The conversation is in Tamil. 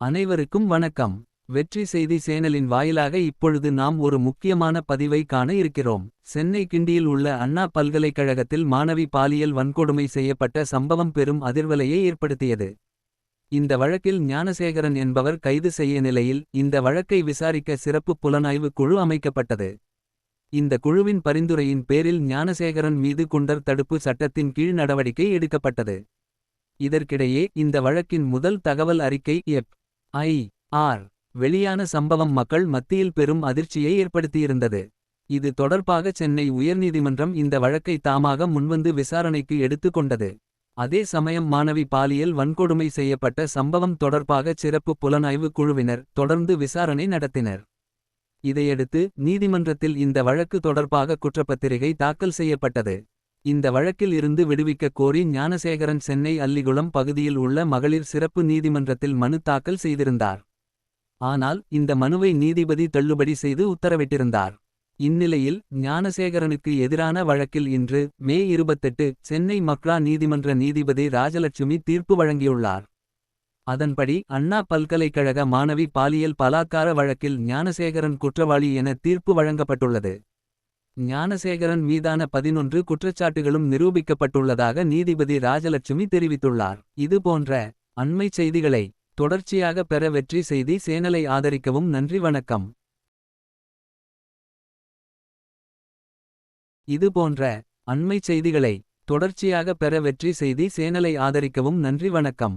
அனைவருக்கும் வணக்கம். வெற்றி செய்தி சேனலின் வாயிலாக இப்பொழுது நாம் ஒரு முக்கியமான பதிவை காண இருக்கிறோம். சென்னை கிண்டியில் உள்ள அண்ணா பல்கலைக்கழகத்தில் மாணவி பாலியல் வன்கொடுமை செய்யப்பட்ட சம்பவம் பெரும் அதிர்வலையை ஏற்படுத்தியது. இந்த வழக்கில் ஞானசேகரன் என்பவர் கைது செய்ய நிலையில் இந்த வழக்கை விசாரிக்க சிறப்பு புலனாய்வு குழு அமைக்கப்பட்டது. இந்த குழுவின் பரிந்துரையின் பேரில் ஞானசேகரன் மீது குண்டர் தடுப்பு சட்டத்தின் கீழ் நடவடிக்கை எடுக்கப்பட்டது. இதற்கிடையே இந்த வழக்கின் முதல் தகவல் அறிக்கை எப். ஐ. ஆர். வெளியான சம்பவம் மக்கள் மத்தியில் பெரும் அதிர்ச்சியை ஏற்படுத்தியிருந்தது. இது தொடர்பாக சென்னை உயர்நீதிமன்றம் இந்த வழக்கை தாமாக முன்வந்து விசாரணைக்கு எடுத்து கொண்டது. அதே சமயம் மாணவி பாலியல் வன்கொடுமை செய்யப்பட்ட சம்பவம் தொடர்பாக சிறப்பு புலனாய்வு குழுவினர் தொடர்ந்து விசாரணை நடத்தினர். இதையடுத்து நீதிமன்றத்தில் இந்த வழக்கு தொடர்பாக குற்றப்பத்திரிகை தாக்கல் செய்யப்பட்டது. இந்த வழக்கில் இருந்து விடுவிக்க கோரி ஞானசேகரன் சென்னை அல்லிகுளம் பகுதியில் உள்ள மகளிர் சிறப்பு நீதிமன்றத்தில் மனு தாக்கல் செய்திருந்தார். ஆனால் இந்த மனுவை நீதிபதி தள்ளுபடி செய்து உத்தரவிட்டிருந்தார். இந்நிலையில் ஞானசேகரனுக்கு எதிரான வழக்கில் இன்று மே இருபத்தெட்டு சென்னை மக்ரா நீதிமன்ற நீதிபதி ராஜலட்சுமி தீர்ப்பு வழங்கியுள்ளார். அதன்படி அண்ணா பல்கலைக்கழக மாணவி பாலியல் பலாத்கார வழக்கில் ஞானசேகரன் குற்றவாளி என தீர்ப்பு வழங்கப்பட்டுள்ளது. ஞானசேகரன் மீதான பதினொன்று குற்றச்சாட்டுகளும் நிரூபிக்கப்பட்டுள்ளதாக நீதிபதி ராஜலட்சுமி தெரிவித்துள்ளார். இதுபோன்ற அண்மைச் செய்திகளை தொடர்ச்சியாக பெற வெற்றி செய்தி சேனலை ஆதரிக்கவும் நன்றி வணக்கம். இதுபோன்ற அண்மைச் செய்திகளை தொடர்ச்சியாக பெற வெற்றி செய்தி சேனலை ஆதரிக்கவும் நன்றி வணக்கம்.